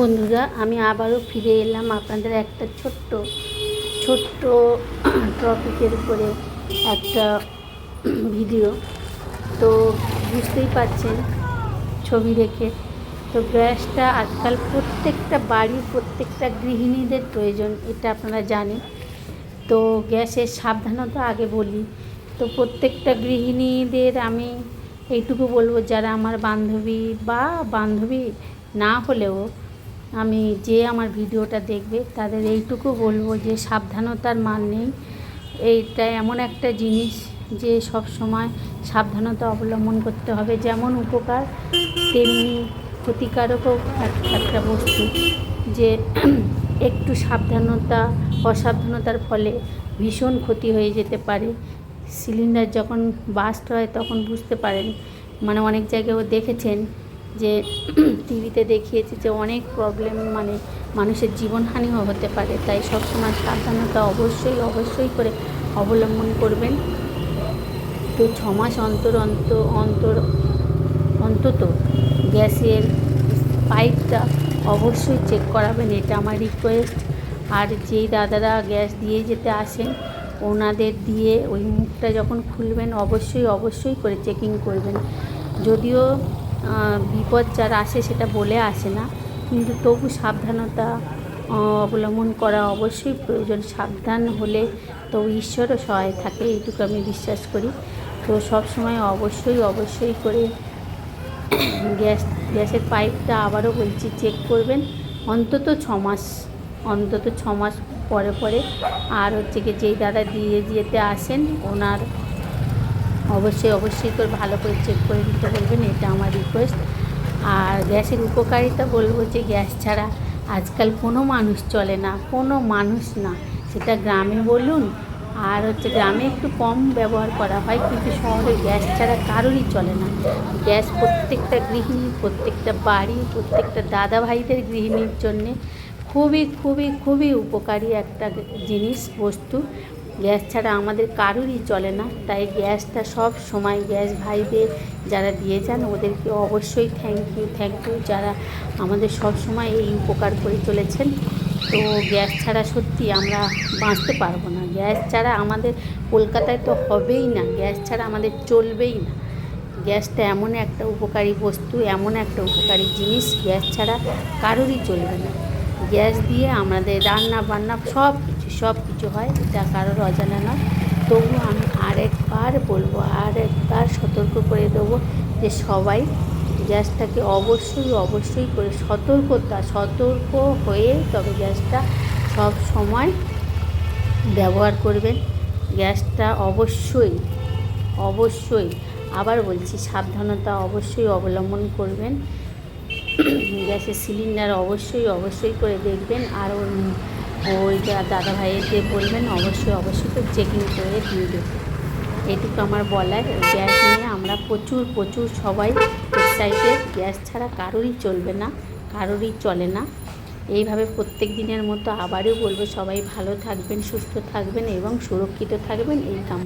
বন্ধুরা, আমি আবারও ফিরে এলাম আপনাদের একটা ছোট্ট ছোট্ট টপিকের উপরে একটা ভিডিও তো বুঝতেই পারছেন, ছবি দেখে। তো গ্যাসটা আজকাল প্রত্যেকটা বাড়ির প্রত্যেকটা গৃহিণীদের প্রয়োজন, এটা আপনারা জানেন। তো গ্যাসের সাবধানতা আগে বলি। তো প্রত্যেকটা গৃহিণীদের আমি এইটুকু বলব, যারা আমার বান্ধবী বা বান্ধবী না হলেও আমি যে আমার ভিডিওটা দেখবে, তাদের এইটুকু বলব যে সাবধানতার মান নেই। এইটা এমন একটা জিনিস যে সব সময় সাবধানতা অবলম্বন করতে হবে, যেমন উপকার তেমনি ক্ষতিকারকও এক- একটা বস্তু যে একটু সাবধানতা, অসাবধানতার ফলে ভীষণ ক্ষতি হয়ে যেতে পারে। সিলিন্ডার যখন বাস্ট হয় তখন বুঝতে পারেন মানে অনেক জায়গায়ও দেখেছেন যে টিভিতে দেখিয়েছে যে অনেক প্রবলেম মানে মানুষের জীবনহানিও হতে পারে। তাই সবসময় সাবধানতা অবশ্যই অবশ্যই করে অবলম্বন করবেন। তো ছ মাস অন্তর অন্ত, অন্তর, অন্তত গ্যাসের পাইপটা অবশ্যই চেক করাবেন। এটা আমার রিকোয়েস্ট আর যেই দাদারা গ্যাস দিয়ে যেতে আসেন, ওনাদের দিয়ে ওই মুখটা যখন খুলবেন, অবশ্যই অবশ্যই করে চেকিং করবেন। যদিও বিপদ যার আসে সেটা বলে আসে না। কিন্তু তবু সাবধানতা অবলম্বন করা অবশ্যই প্রয়োজন। সাবধান হলে তো ঈশ্বরও সহায় থাকে, এইটুকু আমি বিশ্বাস করি। তো সব সময় অবশ্যই অবশ্যই করে গ্যাস, গ্যাসের পাইপটা আবারও বলছি, চেক করবেন। অন্তত ছ মাস, অন্তত ছ মাস পরে পরে। আর হচ্ছে কি যেই দাদা দিয়ে, যেতে আসেন, ওনার অবশ্যই অবশ্যই করে ভালো করে চেক করে দিতে বলবেন, এটা আমার রিকোয়েস্ট আর গ্যাসের উপকারিতা বলব যে গ্যাস ছাড়া আজকাল কোনো মানুষ চলে না, কোনো মানুষ না। সেটা গ্রামে বলুন, আর হচ্ছে গ্রামে একটু কম ব্যবহার করা হয়, কিন্তু শহরে গ্যাস ছাড়া কারোরই চলে না। গ্যাস প্রত্যেকটা গৃহিণী, প্রত্যেকটা বাড়ি, প্রত্যেকটা দাদা ভাইদের গৃহিণীর জন্যে খুবই খুবই খুবই উপকারী একটা জিনিস, বস্তু। গ্যাস ছাড়া আমাদের কারোরই চলে না। তাই গ্যাসটা সব সময় গ্যাস ভাইদের যারা দিয়ে যান, ওদেরকে অবশ্যই থ্যাংক ইউ থ্যাংক ইউ যারা আমাদের সব সময় এই উপকার করে চলেছেন। তো গ্যাস ছাড়া সত্যি আমরা বাঁচতে পারব না। গ্যাস ছাড়া আমাদের কলকাতায় তো হবেই না। গ্যাস ছাড়া আমাদের চলবেই না। গ্যাসটা এমন একটা উপকারী বস্তু, এমন একটা উপকারী জিনিস, গ্যাস ছাড়া কারোরই চলবে না। গ্যাস দিয়ে আমাদের রান্না বান্না সব সব কিছু হয়, এটা কারোর অজানা নয়। তবু আমি আরেকবার বলব, আরেকবার সতর্ক করে দেবো যে সবাই গ্যাসটাকে অবশ্যই অবশ্যই করে সতর্কতা, সতর্ক হয়ে তবে গ্যাসটা সব সময় ব্যবহার করবেন। গ্যাসটা অবশ্যই অবশ্যই, আবার বলছি সাবধানতা অবশ্যই অবলম্বন করবেন। গ্যাসের সিলিন্ডার অবশ্যই অবশ্যই করে দেখবেন। আর ওর ওই যা দাদা যে বলবেন, অবশ্যই অবশ্যই তো চেকিং করে দিয়ে দেবো। এটুকু আমার বলার, গ্যাস নিয়ে আমরা প্রচুর প্রচুর সবাই এক্সাইটেড গ্যাস ছাড়া কারোরই চলবে না, কারোরই চলে না। এইভাবে প্রত্যেক দিনের মতো আবারও বলব, সবাই ভালো থাকবেন, সুস্থ থাকবেন এবং সুরক্ষিত থাকবেন। এই কাম